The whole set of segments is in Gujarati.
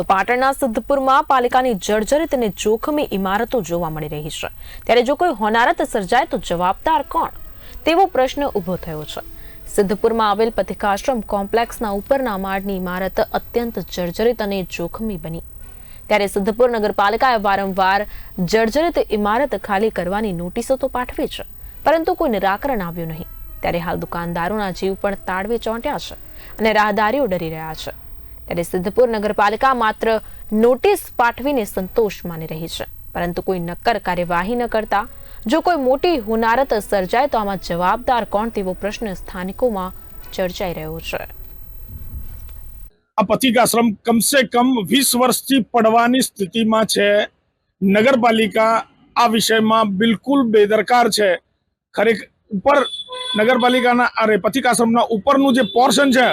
તો પાટણના સિદ્ધપુરમાં પાલિકાની જર્જરિત અને જોખમી ઇમારતો જોવા મળી રહી છે. ત્યારે જો કોઈ હોનારત સર્જાય તો જવાબદાર કોણ? તેવો પ્રશ્ન ઊભો થયો છે. સિદ્ધપુરમાં આવેલ પથિકાશ્રમ કોમ્પ્લેક્સના ઉપરના માળની ઇમારત અત્યંત જર્જરિત અને જોખમી બની. ત્યારે સિદ્ધપુર નગરપાલિકાએ વારંવાર જર્જરિત ઇમારત ખાલી કરવાની નોટિસો તો પાઠવી છે, પરંતુ કોઈ નિરાકરણ આવ્યું નહીં. ત્યારે હાલ દુકાનદારોના જીવ પણ તાળવે ચોંટ્યા છે અને રાહદારીઓ ડરી રહ્યા છે. ત્યારે સિદ્ધપુર નગરપાલિકા માત્ર નોટિસ પાઠવીને સંતોષ માની રહી છે. પરંતુ કોઈ નક્કર કાર્યવાહી ન કરતા, જો કોઈ મોટી હોનારત સર્જાય તો આમાં જવાબદાર કોણ તેવો પ્રશ્ન સ્થાનિકોમાં ચર્ચાઈ રહ્યો છે. આ પથિક આશ્રમ કમસે કમ વીસ વર્ષથી પડવાની સ્થિતિમાં છે. નગરપાલિકા આ વિષયમાં બિલકુલ બેદરકાર છે. ખરેખર ઉપર નગરપાલિકાના, અરે પથિક આશ્રમના ઉપરનું જે પોર્શન છે,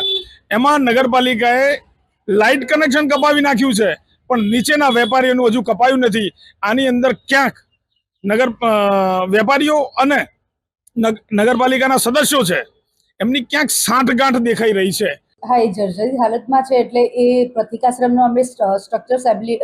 એમાં નગરપાલિકાએ લાઇટ કનેક્શન કપાવી નાખ્યું છે. પણ નીચેના વેપારીઓનું હજુ કપાયું નથી. આની અંદર ક્યાંક નગર વેપારીઓ અને નગરપાલિકાના સદસ્યો છે. એમની ક્યાંક સાંઠગાંઠ દેખાઈ રહી છે. હા, એ જર્જરિત હાલતમાં છે એટલે એ પ્રતિકાશ્રમનો અમે સ્ટ્રક્ચર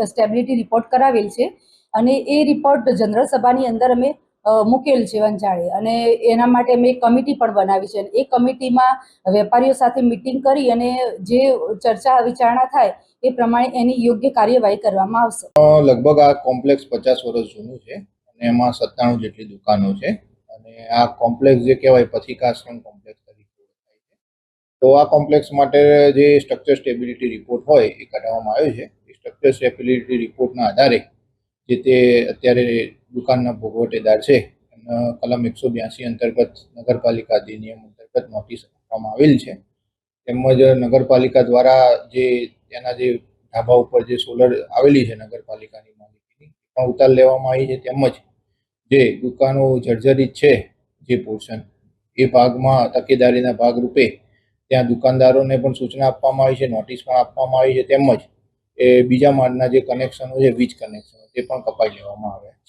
સ્ટેબિલિટી રિપોર્ટ કરાવેલ છે. અને એ રિપોર્ટ જનરલ સભાની અંદર અમે મૂકેલ છે વંજાળે અને એના માટે મેં કમિટી પણ બનાવી છે. એ કમિટીમાં વેપારીઓ સાથે મિટિંગ કરી અને જે ચર્ચા વિચારણા થાય એ પ્રમાણે એની યોગ્ય કાર્યવાહી કરવામાં આવશે. લગભગ આ કોમ્પ્લેક્સ પચાસ વર્ષ જૂનું છે અને એમાં સત્તાણું જેટલી દુકાનો છે. અને આ કોમ્પ્લેક્સ જે કહેવાય પથિકાશ્રમ કોમ્પ્લેક્સ તરીકે તો આ કોમ્પ્લેક્સ માટે જે સ્ટ્રક્ચર સ્ટેબિલિટી રિપોર્ટ હોય એ કાઢવામાં આવ્યો છે. એ સ્ટ્રક્ચર સ્ટેબિલિટી રિપોર્ટના આધારે જે તે અત્યારે દુકાનના ભોગવટેદાર છે કલમ એકસો બ્યાસી અંતર્ગત નગરપાલિકા અધિનિયમ અંતર્ગત નોટિસ આપવામાં આવેલ છે. તેમજ નગરપાલિકા દ્વારા જે તેના જે ઢાબા ઉપર જે સોલર આવેલી છે નગરપાલિકાની માલિકીની પણ ઉતાર લેવામાં આવી છે. તેમજ જે દુકાનો જર્જરિત છે જે પોર્શન, એ ભાગમાં તકેદારીના ભાગરૂપે ત્યાં દુકાનદારોને પણ સૂચના આપવામાં આવી છે, નોટિસ પણ આપવામાં આવી છે. તેમજ એ બીજા માળના જે કનેક્શનો છે વીજ કનેક્શનો તે પણ કપાઈ લેવામાં આવ્યા છે